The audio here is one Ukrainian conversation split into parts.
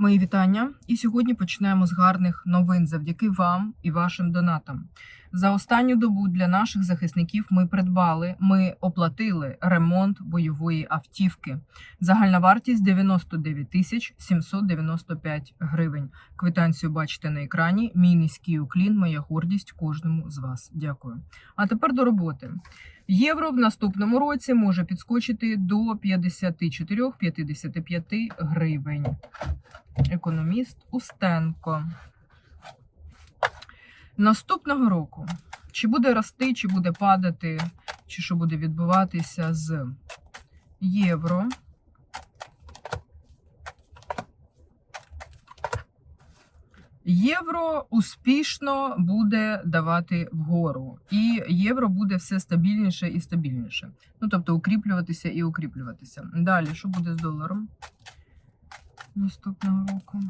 Мої вітання. І сьогодні починаємо з гарних новин завдяки вам і вашим донатам. За останню добу для наших захисників ми придбали, ми оплатили ремонт бойової автівки. Загальна вартість 99 тисяч 795 гривень. Квитанцію бачите на екрані. Мій низький уклін, моя гордість кожному з вас. Дякую. А тепер до роботи. Євро в наступному році може підскочити до 54-55 гривень. Економіст Устенко. Наступного року чи буде рости, чи буде падати, чи що буде відбуватися з євро. Євро успішно буде давати вгору, і євро буде все стабільніше і стабільніше. Ну тобто укріплюватися і укріплюватися. Далі, що буде з доларом наступного року?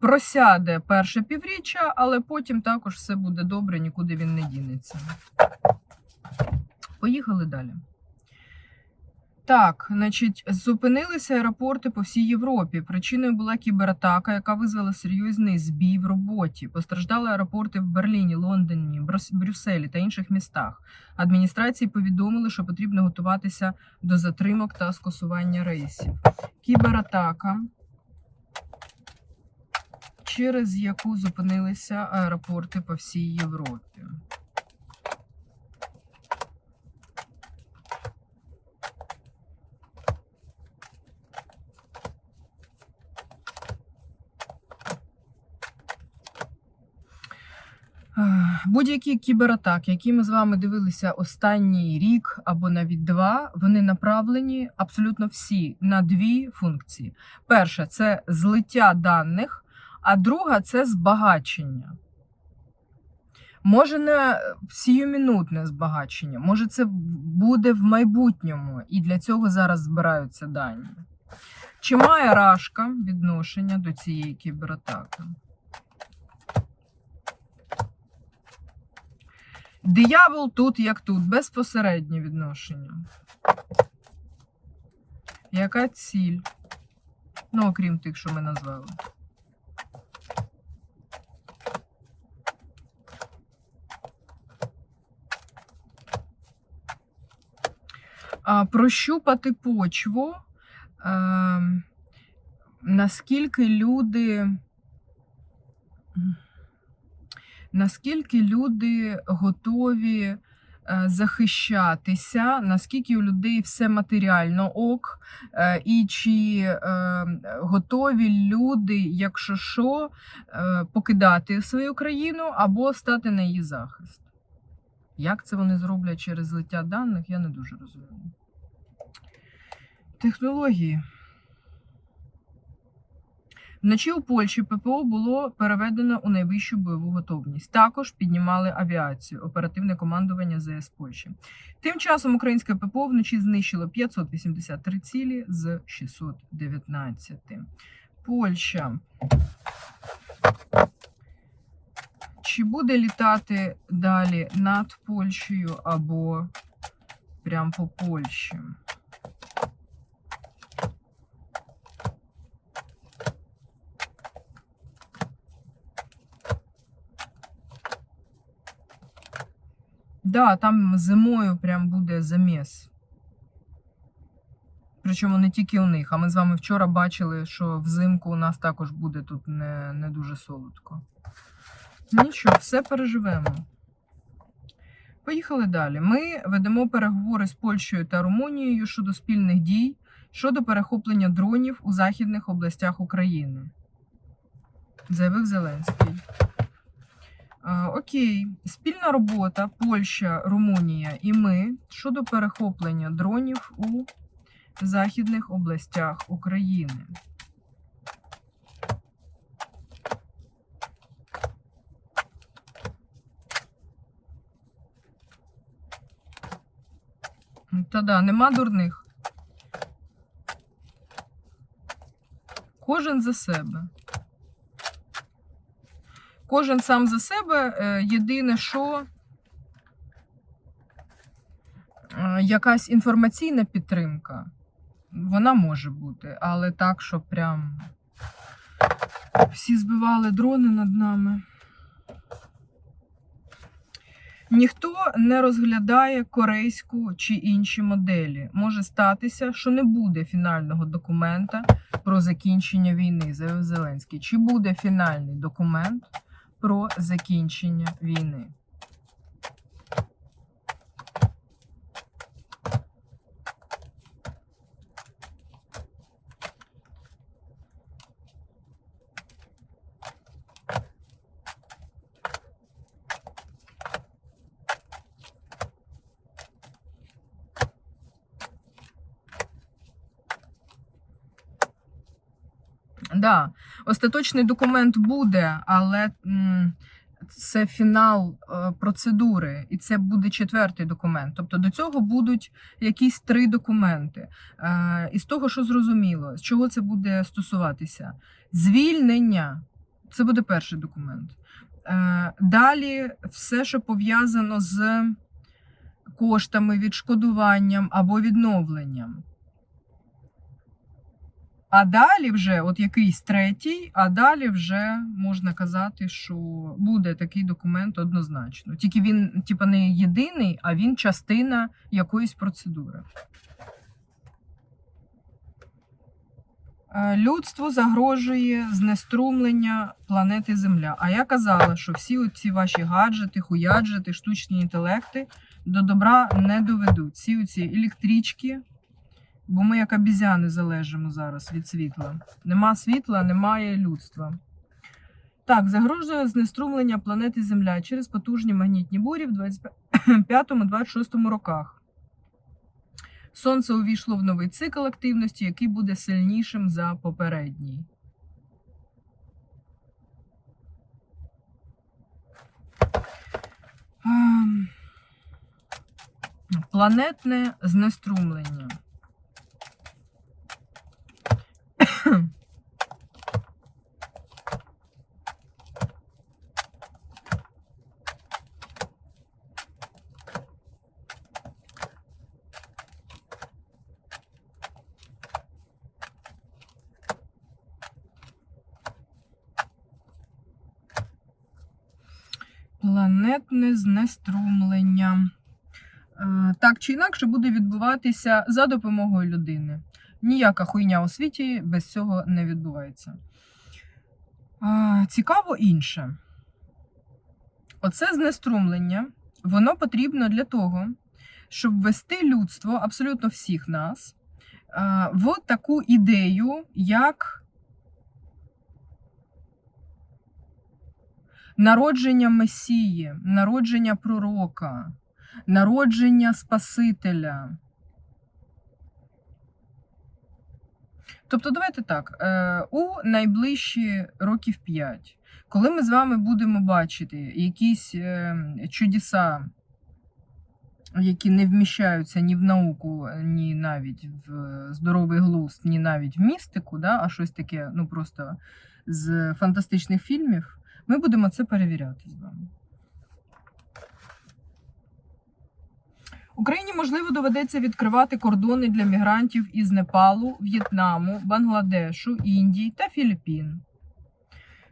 Просяде перше півріччя, але потім також все буде добре, нікуди він не дінеться. Поїхали далі. Так, значить, зупинилися аеропорти по всій Європі. Причиною була кібератака, яка визвала серйозний збій в роботі. Постраждали аеропорти в Берліні, Лондоні, Брюсселі та інших містах. Адміністрації повідомили, що потрібно готуватися до затримок та скасування рейсів. Кібератака, через яку зупинилися аеропорти по всій Європі. Будь-які кібератаки, які ми з вами дивилися останній рік або навіть два, вони направлені абсолютно всі на дві функції. Перша це злиття даних, а друга це збагачення. Може, не сіюмінутне збагачення, може, це буде в майбутньому, і для цього зараз збираються дані. Чи має Рашка відношення до цієї кібератаки? Диявол тут, як тут, безпосереднє відношення. Яка ціль? Ну, окрім тих, що ми назвали. Прощупати почву. Наскільки люди. Наскільки люди готові е, захищатися, наскільки у людей все матеріально ок, е, і чи е, готові люди, якщо що, е, покидати свою країну або стати на її захист? Як це вони зроблять через злиття даних, я не дуже розумію. Технології. Вночі у Польщі ППО було переведено у найвищу бойову готовність. Також піднімали авіацію, оперативне командування ЗС Польщі. Тим часом українське ППО вночі знищило 583 цілі з 619. Польща. Чи буде літати далі над Польщею або прямо по Польщі? Да, там зимою прям буде заміс. Причому не тільки у них, а ми з вами вчора бачили, що взимку у нас також буде тут не, не дуже солодко. Нічого, все переживемо. Поїхали далі. Ми ведемо переговори з Польщею та Румунією щодо спільних дій щодо перехоплення дронів у західних областях України. Заявив Зеленський. А, Окей, спільна робота Польща, Румунія і ми щодо перехоплення дронів у західних областях України. Та да, нема дурних. Кожен за себе. Кожен сам за себе. Е, Єдине, що е, якась інформаційна підтримка вона може бути, але так, що прям всі збивали дрони над нами. Ніхто не розглядає корейську чи інші моделі. Може статися, що не буде фінального документа про закінчення війни, заявив Зеленський. Чи буде фінальний документ про закінчення війни? Да, остаточний документ буде, але це фінал е, процедури, і це буде четвертий документ. Тобто до цього будуть якісь три документи. Е, і з того, що зрозуміло, з чого це буде стосуватися? Звільнення це буде перший документ. Е, далі все, що пов'язано з коштами, відшкодуванням або відновленням. А далі вже, от якийсь третій, а далі вже можна казати, що буде такий документ однозначно. Тільки він, типа, не єдиний, а він частина якоїсь процедури. Е, Людству загрожує знеструмлення планети Земля. А я казала, що всі ці ваші гаджети, хуяджети, штучні інтелекти до добра не доведуть. Всі ці електрички, Бо ми як обізяни залежимо зараз від світла. Нема світла, немає людства. Так, загрожує знеструмлення планети Земля через потужні магнітні бурі в 25-26 роках. Сонце увійшло в новий цикл активності, який буде сильнішим за попередній. Ем, Планетне знеструмлення. Планетне знеструмлення. Е, Так чи інакше буде відбуватися за допомогою людини. Ніяка хуйня у світі без цього не відбувається. Цікаво інше. Оце знеструмлення, воно потрібно для того, щоб ввести людство, абсолютно всіх нас, е, в таку ідею, як народження Месії, народження пророка, народження Спасителя. Тобто, давайте так, е, у найближчі років 5, коли ми з вами будемо бачити якісь е, чудеса, які не вміщаються ні в науку, ні навіть в здоровий глузд, ні навіть в містику, да, а щось таке, ну просто з фантастичних фільмів, ми будемо це перевіряти з вами. Україні, можливо, доведеться відкривати кордони для мігрантів із Непалу, В'єтнаму, Бангладешу, Індії та Філіппін.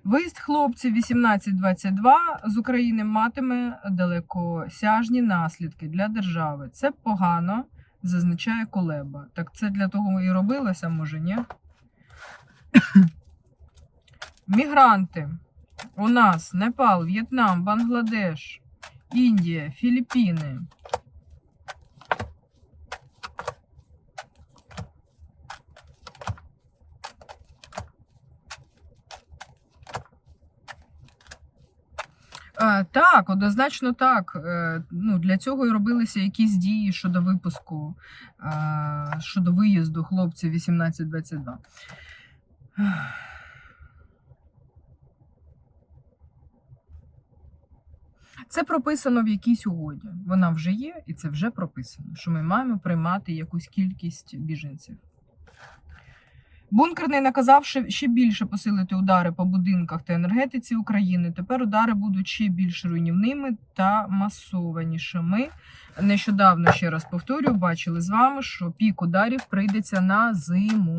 Виїзд хлопців 18-22 з України матиме далекосяжні наслідки для держави. Це погано, зазначає Колеба. Так це для того і робилося, може, ні? Мігранти. У нас Непал, В'єтнам, Бангладеш, Індія, Філіппіни. Е, Так, однозначно так. Е, Ну, для цього і робилися якісь дії щодо випуску, е, щодо виїзду хлопців 18-22. Це прописано в якійсь угоді. Вона вже є, і це вже прописано, що ми маємо приймати якусь кількість біженців. Бункерний наказав ще, більше посилити удари по будинках та енергетиці України. Тепер удари будуть ще більш руйнівними та масованішими. Нещодавно, ще раз повторюю, бачили з вами, що пік ударів прийдеться на зиму.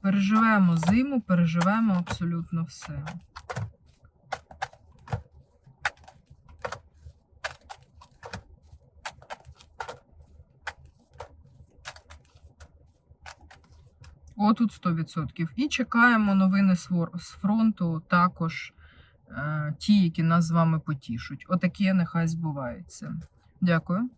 Переживемо зиму, переживемо абсолютно все. Отут 100%. І чекаємо новини з фронту, також е, ті, які нас з вами потішуть. Отакі нехай збуваються. Дякую.